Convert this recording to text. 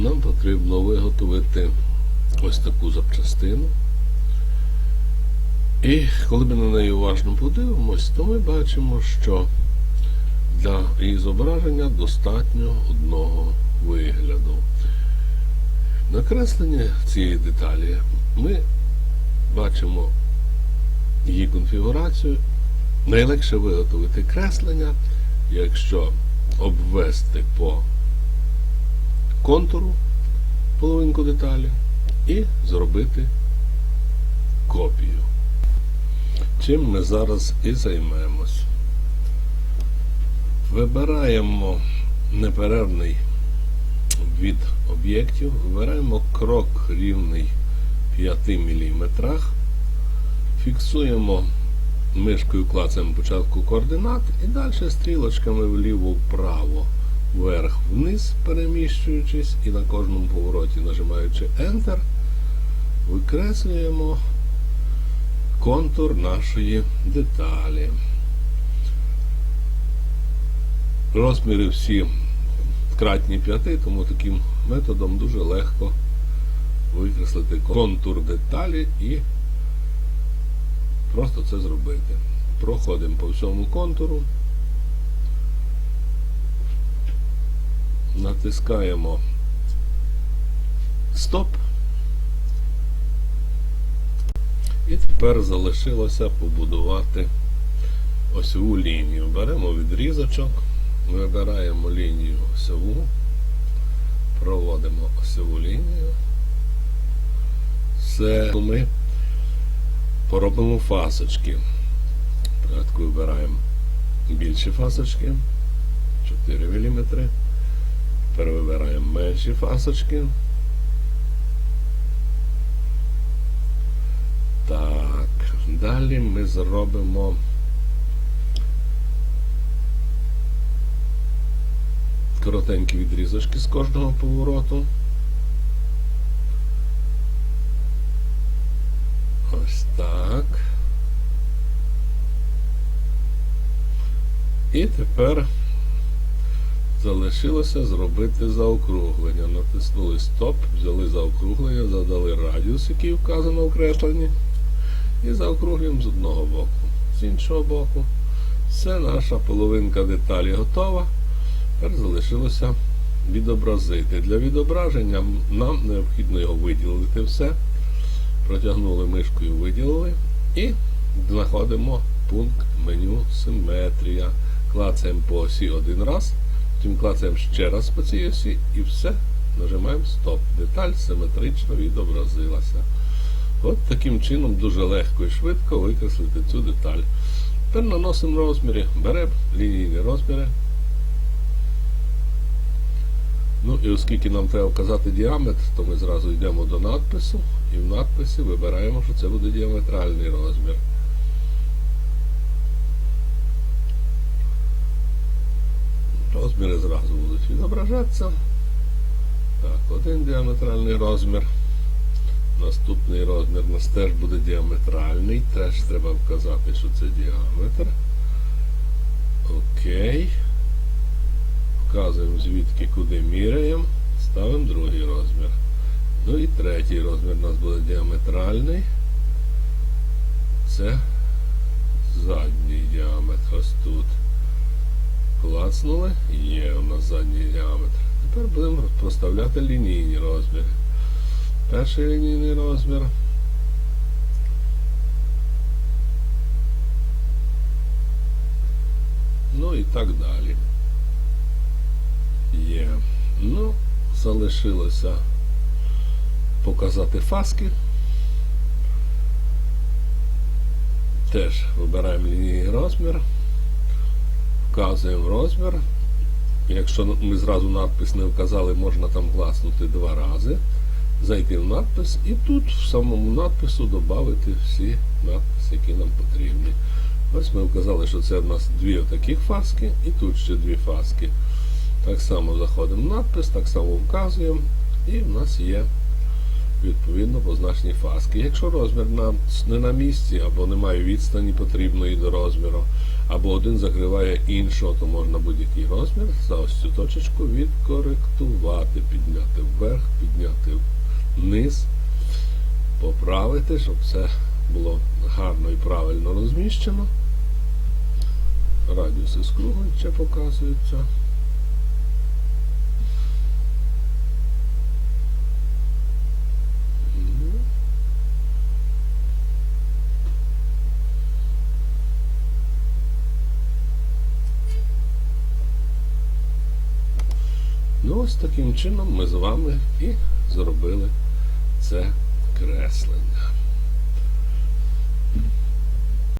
нам потрібно виготовити ось таку запчастину. І коли ми на неї уважно подивимось, то ми бачимо, що для її зображення достатньо одного вигляду. Накреслення цієї деталі ми бачимо її конфігурацію. Найлегше виготовити креслення, якщо обвести по контуру половинку деталі і зробити копію. Чим ми зараз і займемось. Вибираємо неперервний від об'єктів, вибираємо крок рівний 5 мм, фіксуємо мишкою клацаємо початку координат і далі стрілочками вліво-вправо, вверх-вниз переміщуючись і на кожному повороті нажимаючи Enter, викреслюємо контур нашої деталі. Розміри всі кратні 5, тому таким методом дуже легко викреслити контур деталі і просто це зробити. Проходимо по всьому контуру, натискаємо стоп. І тепер залишилося побудувати осьову лінію. Беремо відрізочок, вибираємо лінію осьову, проводимо осьову лінію. Все ми поробимо фасочки. Спочатку вибираємо більші фасочки 4 мм. Тепер вибираємо менші фасочки. Так, далі ми зробимо коротенькі відрізочки з кожного повороту. Ось так. І тепер залишилося зробити заокруглення. Натиснули стоп, взяли заокруглення, задали радіус, який вказано в крепленні. І заокруглюємо з одного боку. З іншого боку. Все, наша половинка деталі готова. Тепер залишилося відобразити. Для відображення нам необхідно його виділити все. Протягнули мишкою, виділили і знаходимо пункт меню Симетрія. Клацаємо по осі один раз, потім клацаємо ще раз по цій осі і все. Нажимаємо стоп. Деталь симетрично відобразилася. От таким чином дуже легко і швидко викреслити цю деталь. Тепер наносимо розміри, беремо лінійні розміри. Ну і оскільки нам треба вказати діаметр, то ми зразу йдемо до надпису і в надписі вибираємо, що це буде діаметральний розмір. Розміри зразу будуть відображатися. Так, один діаметральний розмір. Наступний розмір у нас теж буде діаметральний. Теж треба вказати, що це діаметр. Окей. Вказуємо звідки куди міряємо. Ставимо другий розмір. Ну і третій розмір у нас буде діаметральний. Це задній діаметр. Ось тут. Клацнули. Є у нас задній діаметр. Тепер будемо проставляти лінійні розміри. Перший лінійний розмір. Ну і так далі. Є. Ну, залишилося показати фаски. Теж вибираємо лінійний розмір, вказуємо розмір. Якщо ми зразу надпис не вказали, можна там класнути два рази, зайти в надпис і тут в самому надпису додати всі надписи, які нам потрібні. Ось ми вказали, що це у нас дві отаких фаски і тут ще дві фаски. Так само заходимо в надпис, так само вказуємо, і в нас є відповідно позначені фаски. Якщо розмір не на місці, або немає відстані потрібної до розміру, або один закриває іншого, то можна будь-який розмір за ось цю точечку відкоректувати, підняти вверх підняти вниз, поправити, щоб все було гарно і правильно розміщено. Радіуси скруглень ще показуються. Ось таким чином ми з вами і зробили це креслення.